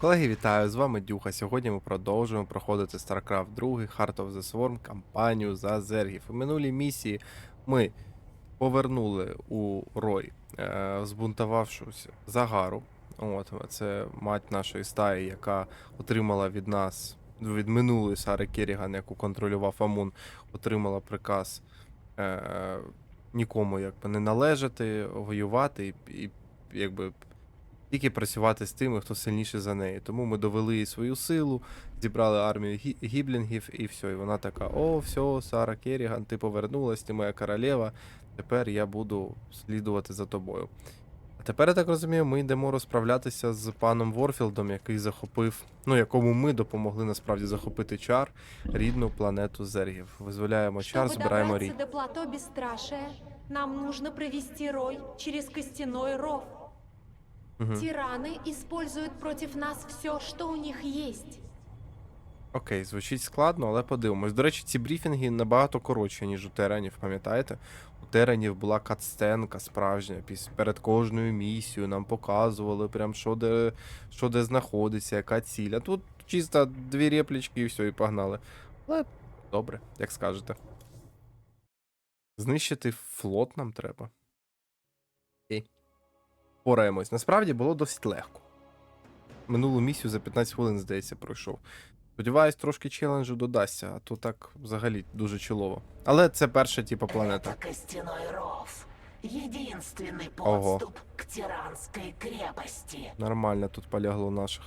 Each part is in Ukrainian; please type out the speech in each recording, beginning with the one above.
Колеги, вітаю! З вами Дюха. Сьогодні ми продовжуємо проходити StarCraft 2 Heart of the Swarm кампанію за зергів. У минулій місії ми повернули у Рой, е, збунтувавшуся Загару. От, це мать нашої стаї, яка отримала від нас, від минулої Сари Керіган, яку контролював Амун, отримала приказ е, нікому якби не належати, воювати і, і якби тільки працювати з тими, хто сильніший за неї. Тому ми довели їй свою силу, зібрали армію гі- гіблінгів, і все. І вона така: о, все, Сара Керіган, ти повернулась, ти моя королева. Тепер я буду слідувати за тобою. А тепер, я так розумію, ми йдемо розправлятися з паном Ворфілдом, який захопив, ну якому ми допомогли насправді захопити чар, рідну планету Зергів. Визволяємо чар, Чтобы збираємо добраться рід. до плато Бесстрашия, нам нужно провести рой через костяной ров. Угу. Тираны используют против нас все, что у них есть. Окей, звучить складно, але подивимось. До речі, ці брифінги набагато коротші, ніж у Теренів, пам'ятаєте? У Теренів була катстенка справжня. Піс... Перед кожною місією нам показували, прям що де, що де знаходиться, яка ціль. А тут чисто дві реплічки і все, і погнали. Але добре, як скажете. Знищити флот нам треба. Окей. Пораємось. Насправді було досить легко. Минулу місію за 15 хвилин, здається, пройшов. Сподіваюсь, трошки челенджу додасться, а то так взагалі дуже чолово. Але це перша, типу, планета. Ров. Единственный Ого. к. Нормально тут полягло наших.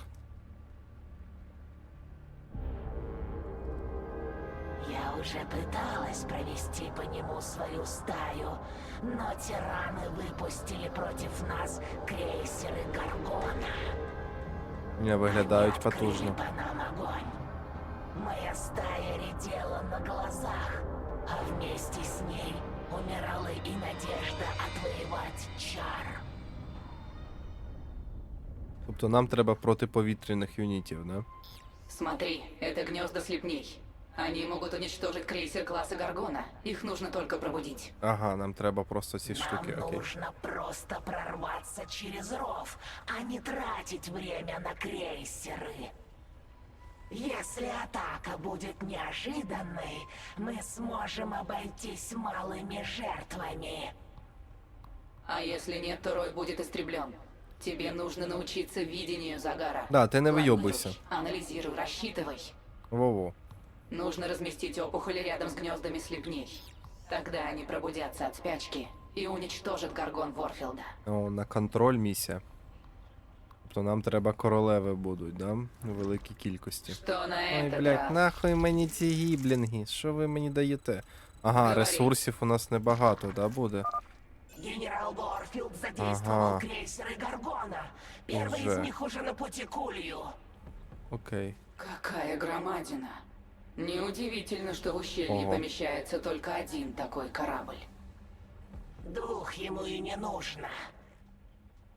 уже пыталась провести по нему свою стаю, но тираны выпустили против нас крейсеры Гаргона. Не виглядають Они открыли потужно. по нам огонь. Моя стая редела на глазах, а вместе с ней умирала и надежда отвоевать чар. Тобто нам треба протиповітряних юнітів, да? Смотри, это гнезда слепней. Они могут уничтожить крейсер класса Гаргона. Их нужно только пробудить. Ага, нам треба просто ці штуки, Нам окей. нужно просто прорваться через ров, а не тратить время на крейсеры. Если атака будет неожиданной, мы сможем обойтись малыми жертвами. А если нет, то Рой будет истреблен. Тебе нужно научиться видению Загара. Да, ти не Планируй, вийобуйся. Анализируй, рассчитывай. Во-во. Нужно разместить опухоли рядом с гнездами слепней. Тогда они пробудятся от спячки и уничтожат Гаргон Ворфилда. О, на контроль місія. Тобто нам треба королеви будуть, да? У великій кількості. Что на Ой, этот блядь, раз? нахуй мені ці гіблінги? Що ви мені даєте? Ага, Говори. ресурсів у нас небагато, да, буде? Генерал Ворфилд задействовал Ага. крейсеры Гаргона. Первый Уже. из них уже на пути к Улью. Окей. Какая громадина. Неудивительно, что в ущелье Ого. помещается только один такой корабль. Дух ему и не нужно.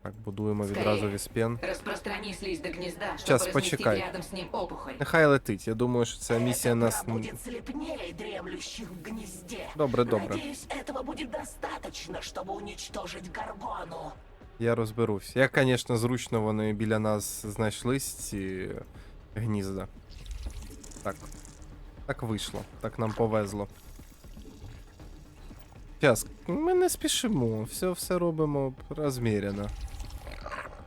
Так, будуємо Скорее. відразу віспен. Распространи слизь до гнезда, чтобы Сейчас, разместить почекай. рядом с ним опухоль. Нехай летить. Я думаю, що ця місія Это нас. будет слепнее дремлющих в гнезде. Добре, добре. Надеюсь, этого будет достаточно, чтобы уничтожить Гаргону. Я розберусь. Як, звісно, зручно вони біля нас знайшлись, ці гнізда. Так. Так вийшло. Так нам повезло. Зараз, ми не спішимо, все, все робимо розміряно.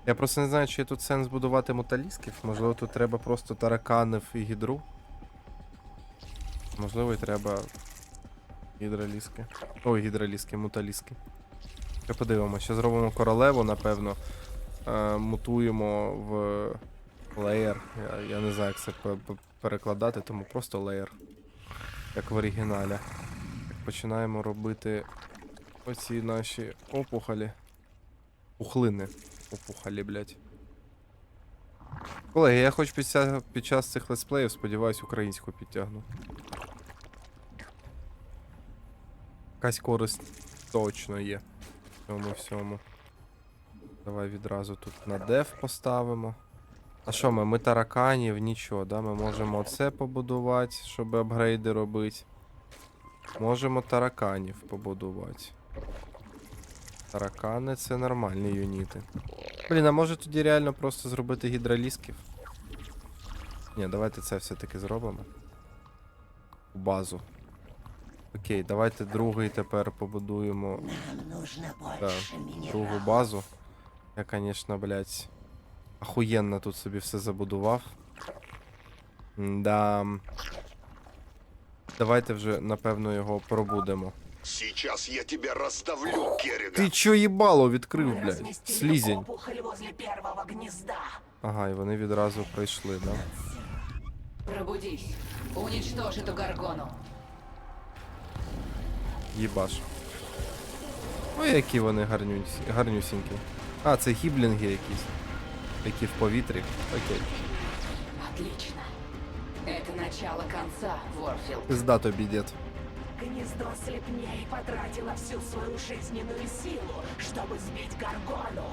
Я просто не знаю, чи є тут сенс будувати муталісків. Можливо, тут треба просто тараканів і гідру. Можливо, і треба гідроліски. Ой, гідроліски, муталіски. Ще подивимося, ще зробимо королеву, напевно. Е, мутуємо в леєр. Я, я не знаю, як це перекладати, тому просто леєр. Як в оригіналі. Починаємо робити оці наші опухолі. Пухлини. Опухолі, блядь. Колеги, я хоч під, ця- під час цих летсплеїв, сподіваюсь, українську підтягну. Якась користь точно є в цьому всьому. Давай відразу тут на деф поставимо. А що ми? Ми тараканів, нічого, да? Ми можемо оце побудувати, щоб апгрейди робити. Можемо тараканів побудувати. Таракани це нормальні юніти. Блін, а може тоді реально просто зробити гідролісків? Ні, давайте це все-таки зробимо. У базу. Окей, давайте другий тепер побудуємо Нам нужно да, другу базу. Я, конечно, блядь, охуєнно тут собі все забудував. Да. Давайте вже, напевно, його пробудемо. Сейчас я тебя раздавлю, Керриган. Ти чо їбало відкрив, блядь? Слізень. возле первого гнезда. Ага, і вони відразу прийшли, да? Пробудись. Уничтожь эту Гаргону. Їбаш. Ой, які вони гарнюсь... гарнюсінькі. А, це гіблінги якісь. Які в повітрі. Окей. Отлично. Это начало конца, Ворфилд. Пизда тобі, дід. Гнездо слепней потратило всю свою жизненную силу, чтобы сбить Гаргону.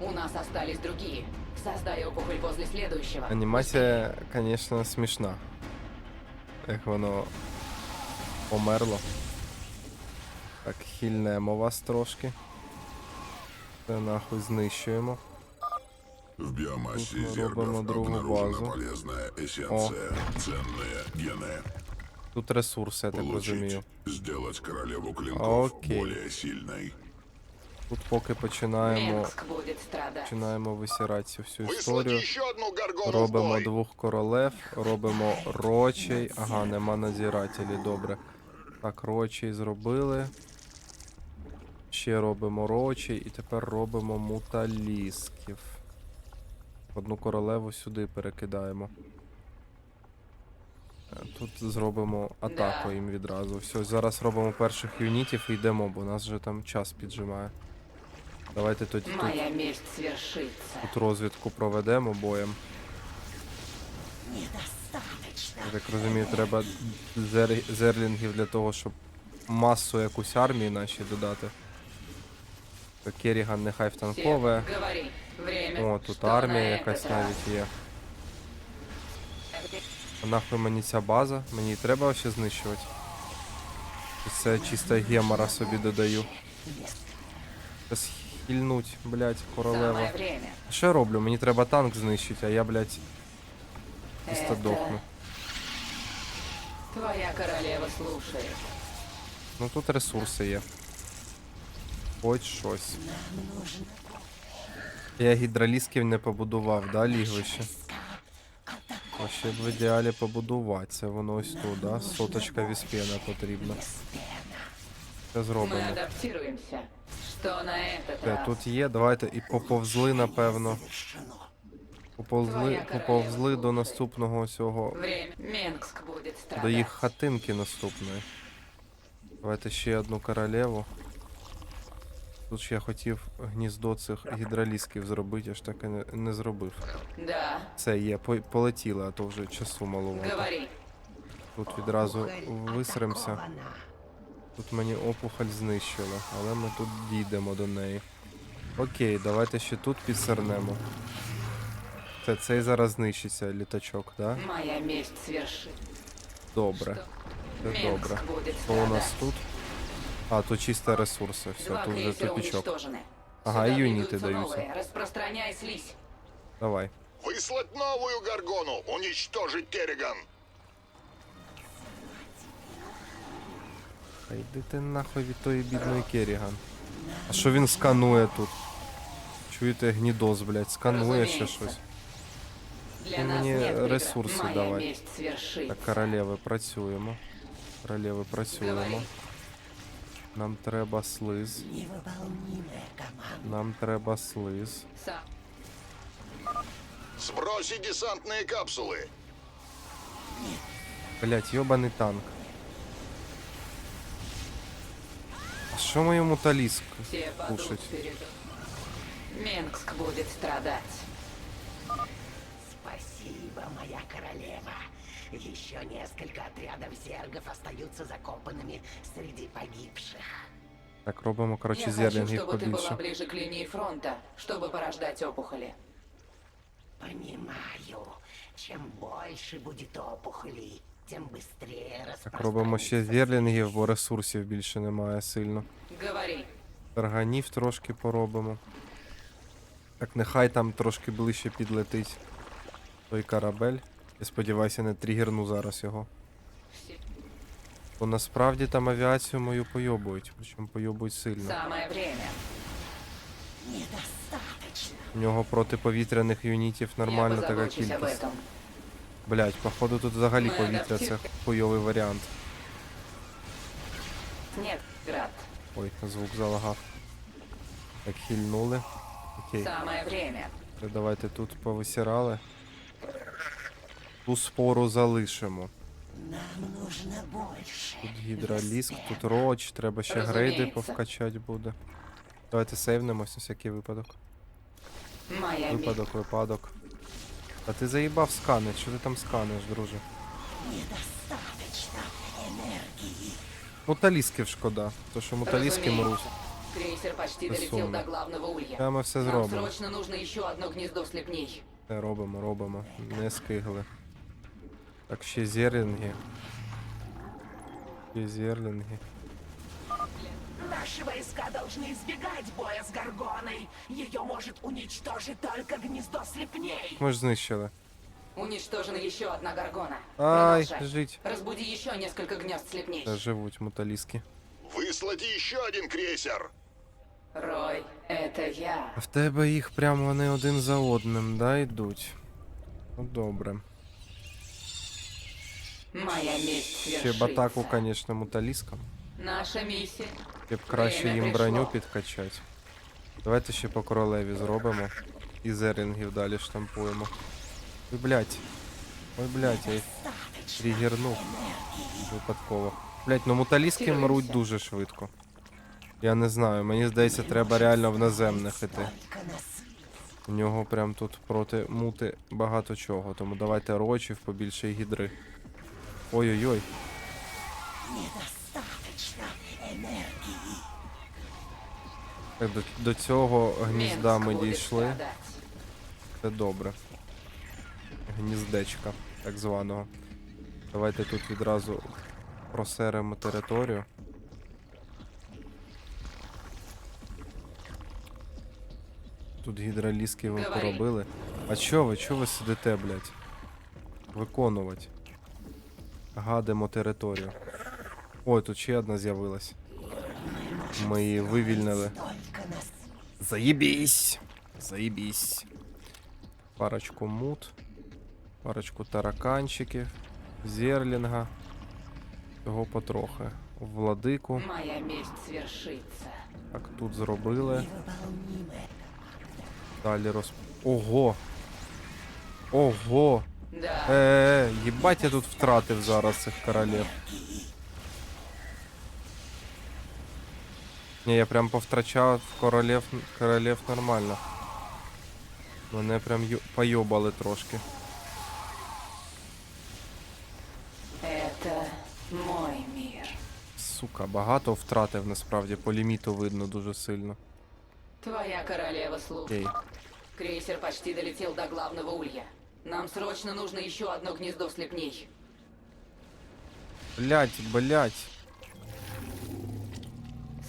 У нас остались другие. Создай опухоль возле следующего. Анімація, звісно, смішна. Як воно померло. Так, хильнемо вас трошки. Це нахуй знищуємо. В биомассе Тут мы зергов робимо другу обнаружена базу. полезная эссенция, ценные гены. Тут ресурси, я так розумію. Получить, сделать королеву клинков Окей. более сильной. Тут поки починаємо, Менск будет страдать. починаємо висирати цю всю Выслать історію. еще одну горгону в Робимо бой. двох королев, робимо рочей. Ага, нема надзирателі, добре. Так, рочей зробили. Ще робимо рочей і тепер робимо муталісків. Одну королеву сюди перекидаємо. Е, Тут зробимо атаку їм відразу. Все, зараз робимо перших юнітів і йдемо, бо нас вже там час піджимає. Давайте тоді тут, тут розвідку проведемо боєм. Я так розумію, треба зер... зерлінгів для того, щоб масу якусь армії наші додати. Керіган нехай втанкове. Время. О, тут армія на якась навіть є. А нахуй мені ця база? Мені її треба ще знищувати. Це чисто гемора собі додаю. Щас хильнуть, блять, королева. Що я роблю? Мені треба танк знищити, а я, блять, чисто Это дохну. Твоя королева слушает. Ну тут ресурси є. Хоч щось. Я гідролісків не побудував, да, лігвище? А ще б в ідеалі побудувати. Це воно ось тут, да? Соточка віспена потрібна. Це зробимо. Те, тут є, давайте і поповзли, напевно. Поповзли, поповзли до наступного цього. До їх хатинки наступної. Давайте ще одну королеву. Тут ж я хотів гніздо цих гідролісків зробити, аж так і не, не зробив. Да, Це є, по- полетіло, а то вже часу маловато. говори. Тут відразу атакована. Тут мені опухоль знищила, але ми тут дійдемо до неї. Окей, давайте ще тут підсернемо. Це цей зараз знищиться літачок, да? Моя месть свершит. Добре. Це добре. Що у нас тут? А, тут чисто ресурси, все, Два тут вже крейсера тупічок. уничтожены. Ага, Сюда и юниты двигаются даются. новые. Распространяй слизь. Давай. Выслать новую горгону. Уничтожить Керриган. А йди ти нахуй від тої бідної Керіган. А що він сканує тут? Чуєте, гнідос, блядь, сканує ще Разумеется. щось. Для Ты нас мне нет выбора. ресурсы Моя давай. месть свершится. Так, королеви, працюємо. Королеви, працюємо. Нам треба слиз. Нам треба слиз. Сброси десантные капсулы. Блять, ебаный танк. А что моему талиск кушать? Минск будет страдать. Спасибо, моя королева. Еще несколько отрядов зергов остаются закопанными среди погибших. Так, робимо, коротше, Я хочу, зерлінгів чтобы ты была побільше. ближе к линии фронта, чтобы порождать опухоли. Понимаю. Чем больше будет опухолей, тем быстрее Так, робимо ще распространится зерлінгів, бо ресурсів більше немає сильно. Говори. Тарганів трошки поробимо. Так, нехай там трошки ближче підлетить. Той корабель. Я сподіваюся, не тригерну зараз його. Бо насправді там авіацію мою пойобують, причому пойобують сильно. Самое время. Недостаточно. У нього протиповітряних юнітів нормально Не така позабочусь об кількість. этом. Блять, походу тут взагалі Ми повітря це адаптивні. хуйовий варіант. Нет, Град. Ой, звук залагав. Так, хильнули. Окей. Самое время. Давайте тут повисирали. Ту спору залишимо. Нам нужно больше. Тут гідроліск, тут роч, треба ще грейди Розуміється. повкачати буде. Давайте сейвнемось на всякий випадок. Моя. Випадок, випадок. А ти заїбав сканить, що ти там сканиш, друже? Недостаточно энергии. Муталісків шкода, то що муталіски мруть. Разумеется. Крейсер почти долетел Безумно. до главного улья. Та ми все Нам зробимо. срочно нужно еще одно гнездо слепней. Все робимо, робимо. Не скигли. Так, ще зерлінги. Ще зерлінги. Наши войска должны избегать боя с Гаргоной. Ее может уничтожить только гнездо слепней. Ми ж знищили. Уничтожена еще одна горгона. Ай, Продолжай. жить. Разбуди еще несколько гнезд слепней. Та живуть муталіски. Выслать еще один крейсер. Рой, это я. В тебе їх прямо вони один за одним, да, йдуть. Ну добре. Моя месть Ще б свершится. атаку, звісно, муталіскам. Наша миссия. Ще б краще їм броню підкачати. Давайте ще по королеві зробимо. І зерінгів далі штампуємо. Ой, блядь. Ой, блядь, я їх тригернув. Випадково. Блядь, ну муталіски мруть дуже швидко. Я не знаю, мені здається, треба реально в наземних іти. У нього прям тут проти мути багато чого, тому давайте рочів побільше і гідри. Ой-ой-ой. недостаточно энергии. Так, до, до цього гнізда ми дійшли. Це добре. Гніздечка, так званого. Давайте тут відразу просеремо територію. Тут гідроліски ви поробили. А чо ви, чо ви сидите, блядь? Виконувати. Гадимо територію. Ой, тут ще одна з'явилась. Ми її вивільнили. Заебись! Заебись. Парочку мут. Парочку тараканчиків. Зерлінга. Всього потрохи. Владику. Моя месть свершится. Так, тут зробили. Далі роз... Ого! Ого! Да, Е, їбать я тут втратив зараз цих королів. Ні, я прям повтрачав королів, королів нормально. Мене прям ю... пойобали трошки. это мой мир. Сука, багато втратив насправді, по ліміту видно дуже сильно. Твоя королева слуг. Крейсер почти долетел до главного улья. Нам срочно нужно еще одно гнездо слепней. Блять, блять.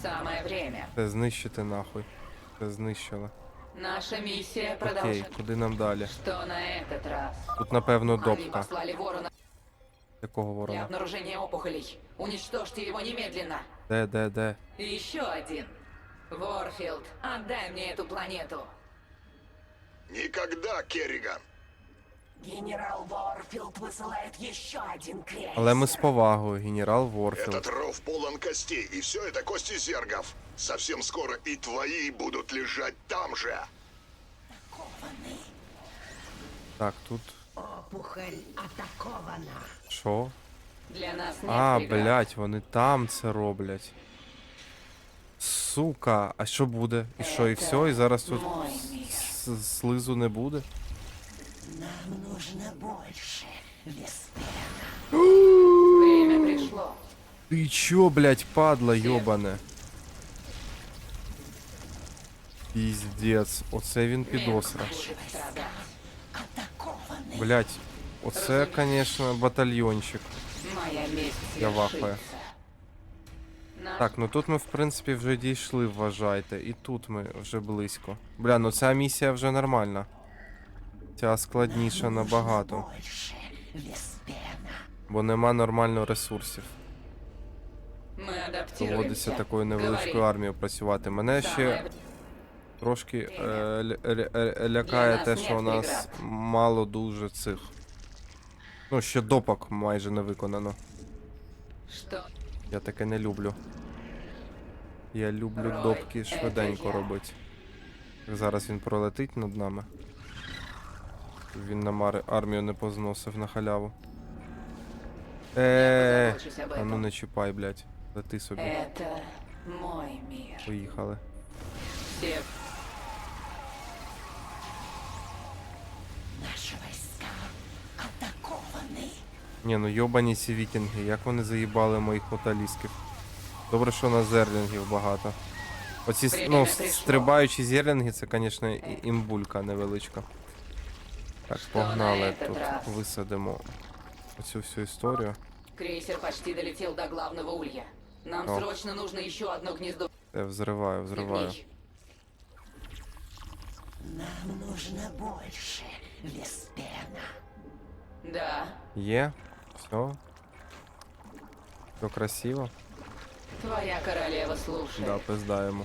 Самое время. Це знищити нахуй. Це знищили. Наша миссия Окей, продолжается. куди нам далі? Что на этот раз? Тут напевно Они допка. послали ворона Якого для ворона? обнаружения опухолей. Уничтожьте его немедленно. Де, де, де? И еще один. Ворфилд, отдай мне эту планету. Никогда, Керриган. Генерал Ворфилд высылает еще один крейсер. Але ми з повагою, генерал Ворфілд. Этот ров полон костей, и все это кости зергов. Совсем скоро и твои будут лежать там же. Так, тут. Опухоль атакована. Що? Для нас нет А, преград. блять, вони там це роблять. Сука, а що буде? І що, і Це все, і зараз тут мой мир. с- слизу не буде? Нам нужно больше. Веспер. Время пришло. Ти чо, блять, падла, йобане? Піздець, оце він підосра. Минск будет страдать. Атакованы. Блять, оце, конечно, батальйончик. Моя месть Я вахаю. свершится. Наш Так, ну тут ми в принципі вже дійшли, вважайте. І тут ми вже близько. Бля, ну ця місія вже нормальна. Ця складніша набагато, бо нема нормально ресурсів. Доводиться такою невеличкою армією працювати. Мене ще трошки е, ля- лякає те, що у нас мало дуже цих. Ну, ще допок майже не виконано. Я таке не люблю. Я люблю допки швиденько робити. Зараз він пролетить над нами. Щоб Він нам ари- армію не позносив на халяву. Е, позабочусь об а ну этом. не чіпай, блядь. Лети собі. Это мой мир. Поїхали. Все Наши войска атакованы. Ні, ну йобані ці вікінги, як вони заїбали моїх металістів. Добре, що у нас зерлінгів багато. Оці с- Время ну, прийшло. стрибаючі зерлінги, це, звісно, і- імбулька невеличка. Так, погнали тут. раз? Висадимо оцю всю історію. Крейсер почти долетел до главного улья. Нам О. срочно нужно еще одно гнездо. Я взриваю, взриваю. Нам нужно больше, Веспена. Да, Є? Все. Все красиво. твоя королева слушает. Да, пиздаємо. Мы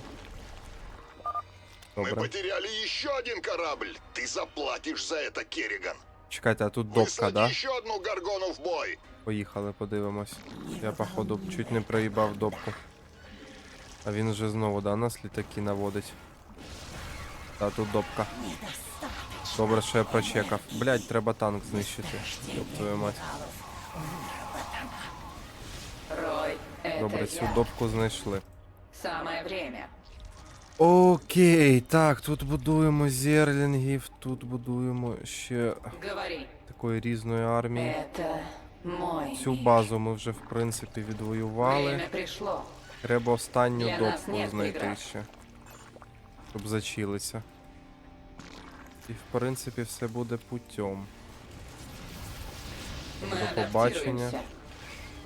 Добре. потеряли еще один корабль. Ты заплатишь за это, Керриган. Чекайте, а тут допка, Выслать да? еще одну Гаргону в бой. Поїхали, подивимось. Я, походу, чуть не проїбав допку. А він вже знову, да, нас літаки наводить. Та тут допка. Недостаточно. Добре, що я прочекав. Блять, треба танк знищити. Ёб твою мать. Рой, это Добре, цю я. допку знайшли. Самое время. Окей, так, тут будуємо зерлінгів, тут будуємо ще Говори. такої різної армії. Это мой Цю мир. базу ми вже в принципі відвоювали. Время пришло. Треба останню Для нас допку нет знайти преград. ще. Щоб зачилися. І в принципі все буде путем. Мы До побачення. адаптируемся.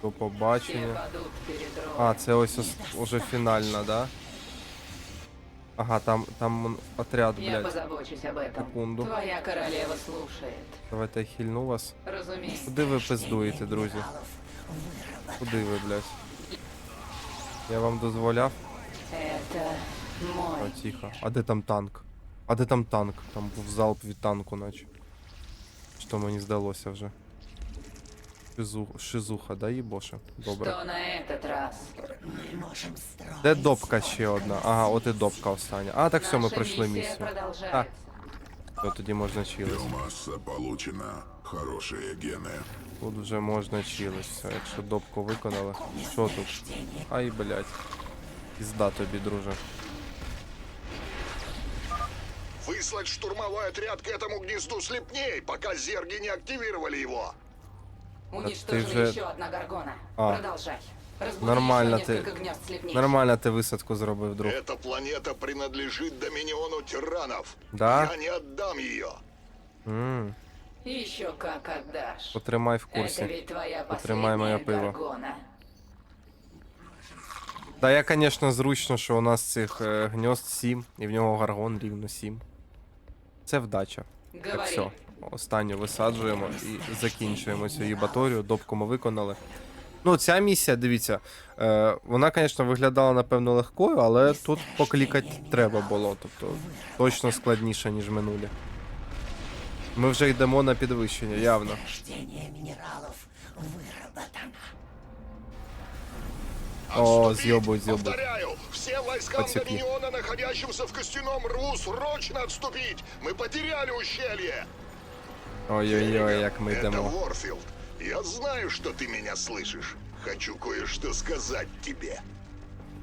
До Все побачення. падут перед. А, це ось ос- уже фінальна, да? Ага, там, там отряд, Я блядь. позабочусь об этом. Секунду. Твоя королева слушает. Давайте я хильну вас. Разумеется. Куди ви пиздуєте, друзі? Куди ви, блядь? Я вам дозволяв? Это О, мой. тихо. А де там танк? А де там танк? Там був залп від танку, наче. Що мені здалося вже. Шизу... Шизуха, да, їбоше? Добре. Что на этот раз? Мы можем строить. Де допка ще одна? Ага, от і допка остання. А, так все, ми Наша пройшли миссия місію. продолжается. То тоді можна чились. Биомасса получена. Хорошие гены. Тут вже можна чились. Все, якщо допку виконали. Що тут? Ай, блядь. Пізда тобі, друже. Выслать штурмовой отряд к этому гнезду слепней, пока зерги не активировали его. Уничтожена ты же- еще одна горгона. А. Продолжай. Разбуди Нормально еще ты- несколько гнезд слепней. Нормально ти висадку зробив, друг. Эта планета принадлежит Доминиону тиранов. Да? Я не отдам ее. М, Еще как отдашь. Потримай в Это курсі. ведь твоя Потримай моє последняя пиво. горгона. Да, я, звісно, зручно, що у нас цих е, гньозд 7, і в нього гаргон рівно 7. Це вдача. Так Говори. все. Останню висаджуємо і закінчуємо цю їбаторію. Допку ми виконали. Ну, ця місія, дивіться, е, вона, звісно, виглядала, напевно, легкою, але тут поклікати треба було. Тобто точно складніше, ніж минулі. Ми вже йдемо на підвищення, явно. Рождение минералов выработано. О, Отступить! съёбывают, съёбывают. Повторяю, всем войскам Подсекли. Доминиона, находящимся в костяном рву, срочно отступить! Мы потеряли ущелье! Ой-ой-ой, як ми Это йдемо. Ворфилд. Я знаю, что ты меня слышишь. Хочу кое-что сказать тебе.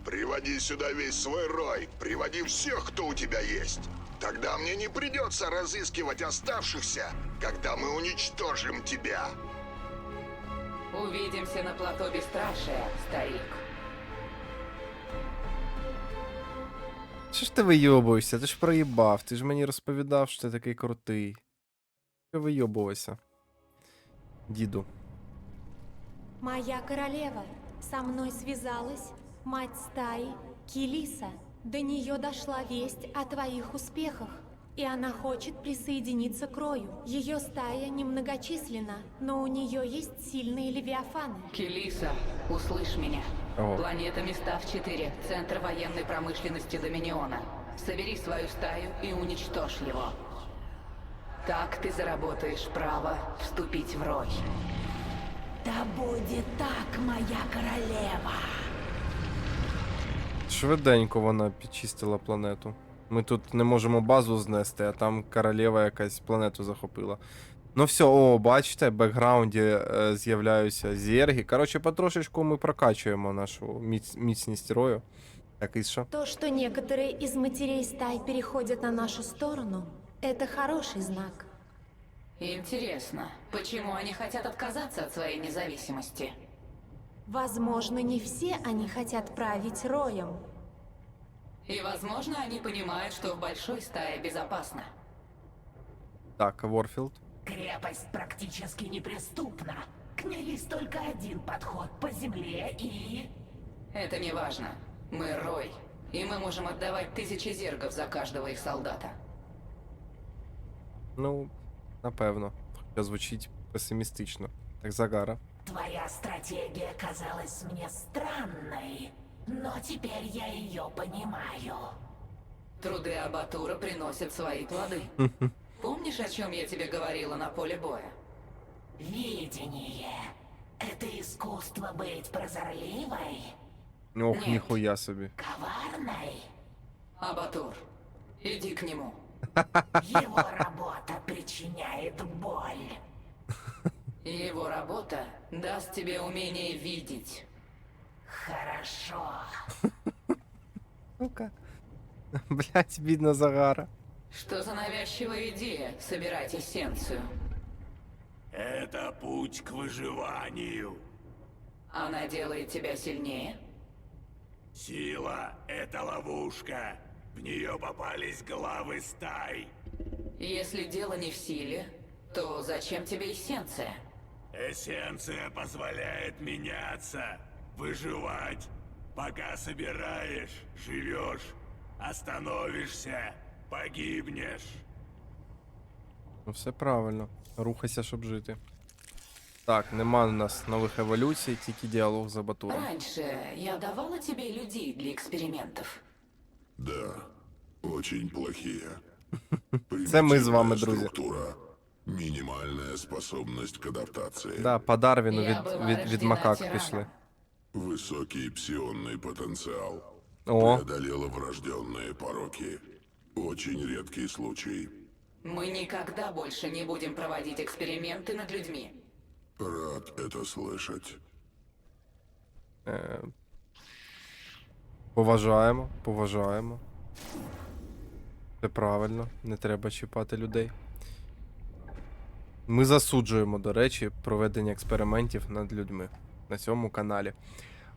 Приводи сюда весь свой рой. Приводи всех, кто у тебя есть. Тогда мне не придется разыскивать оставшихся, когда мы уничтожим тебя. Увидимся на плато Бесстрашия, старик. Що ж ти вийобуєшся? Ти ж проїбав, ти ж мені розповідав, що ти такий крутий. Що вийобувався? Діду. Моя королева со мной связалась мать стаи Килиса. До нее дошла весть о твоих успехах. И она хочет присоединиться к Рою. Ее стая немногочисленна, но у нее есть сильные левиафаны. Келиса, услышь меня. Ого. Планета Мистав-4, центр военной промышленности Доминиона. Собери свою стаю и уничтожь его. Так ты заработаешь право вступить в рой. Да будет так, моя королева. Швиденько вона підчистила планету. Ми тут не можемо базу знести, а там королева якась планету захопила. Ну все, о, бачите, в бекграунді е, з'являються зерги. Коротше, потрошечку ми прокачуємо нашу міць, міцність рою. Так, і що? То, что некоторые из матерей стай переходят на нашу сторону, это хороший знак. Интересно, почему они хотят отказаться от своей независимости? Возможно, не все они хотят править Роем. И, возможно, они понимают, что в большой стае безопасно. Так, Ворфілд. Крепость практически неприступна. К ней есть только один подход по земле и... Это не важно. Мы рой, и мы можем отдавать тысячи зергов за каждого их солдата. Ну, напевно. Хоча звучить песимістично. Так, Загара. Твоя стратегия казалась мне странной, но теперь я ее понимаю. Труды Абатура приносят свои плоды. Помнишь, о чем я тебе говорила на поле боя? Видение. Это искусство быть прозорливой, Ох, Нет. ніхуя собі. коварной. Абатур, иди к нему. Его работа причиняет боль. Его работа даст тебе умение видеть. Хорошо. Ну-ка. Блять, бідна Загара. Что за навязчивая идея собирать эссенцию? Это путь к выживанию. Она делает тебя сильнее? Сила — это ловушка. В нее попались главы стай. Если дело не в силе, то зачем тебе эссенция? Эссенция позволяет меняться, выживать. Пока собираешь, живешь. Остановишься, погибнешь. Ну все правильно. Рухайся, щоб жити. Так, нема у нас нових еволюцій, тільки діалог з Абатуром. Раньше я давала тебе людей для экспериментов. Да, очень плохие. Це ми з вами, Примитивная друзі. Структура. Минимальная способность к адаптации. Да, по Дарвіну Я від, була від, від рождена макак тираном. пішли. Высокий псионный потенциал. О, Преодолела врожденные пороки. Очень редкий случай. Мы никогда больше не будем проводить эксперименты над людьми. Рад это слышать. поважаємо, поважаємо. Це правильно, не треба чіпати людей. Ми засуджуємо, до речі, проведення експериментів над людьми на цьому каналі.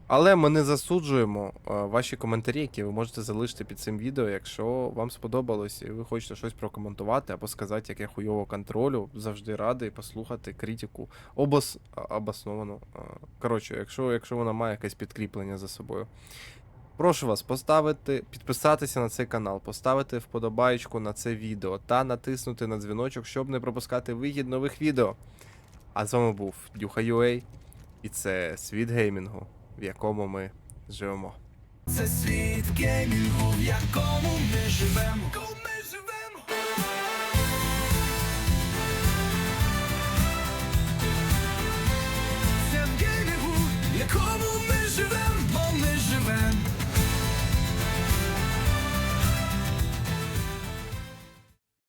Але ми не засуджуємо е, ваші коментарі, які ви можете залишити під цим відео, якщо вам сподобалось і ви хочете щось прокоментувати або сказати, як я хуйово контролю, завжди радий послухати критику обос... обосновану. Е, Коротше, якщо, якщо вона має якесь підкріплення за собою. Прошу вас поставити, підписатися на цей канал, поставити вподобайку на це відео та натиснути на дзвіночок, щоб не пропускати вихід нових відео. А з вами був Дюха.ua, і це світ геймінгу, в якому ми живемо. Це світ геймінгу, в якому ми живемо.